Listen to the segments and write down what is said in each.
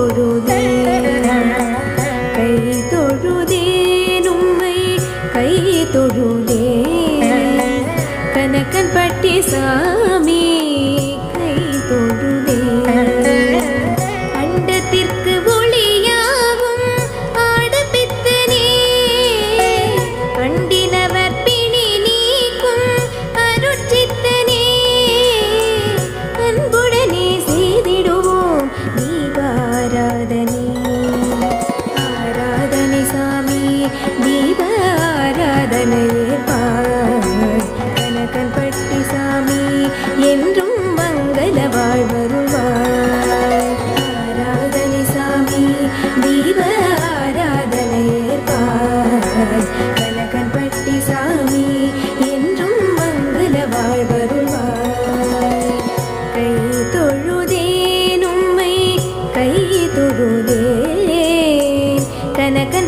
Oh.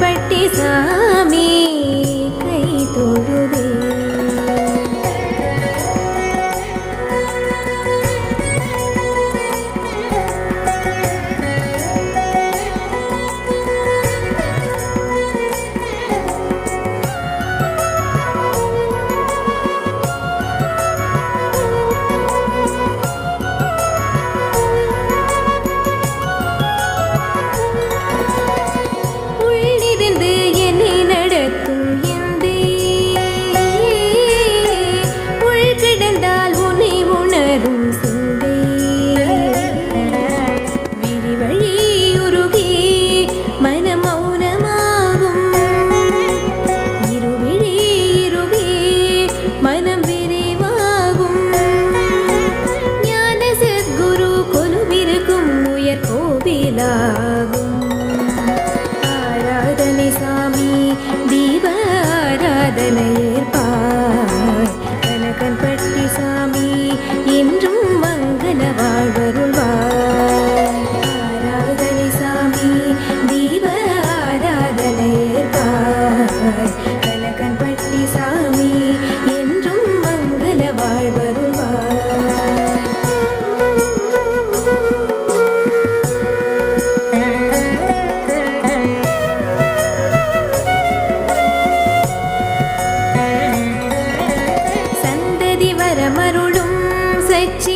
పట్టి సా വെച്ചി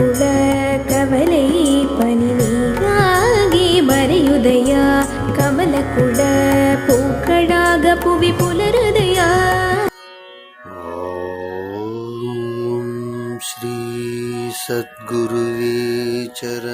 ಕುಳ ಕವಲೈ ಪನಿನೀಗಾಗಿ ಮರೆಯುದಯ ಕಮಲ ಕುಳ ಪೂಕಡಾಗ ಪುವಿ ಪುಲರುದಯ ಶ್ರೀ ಸದ್ಗುರುವೇ ಚರ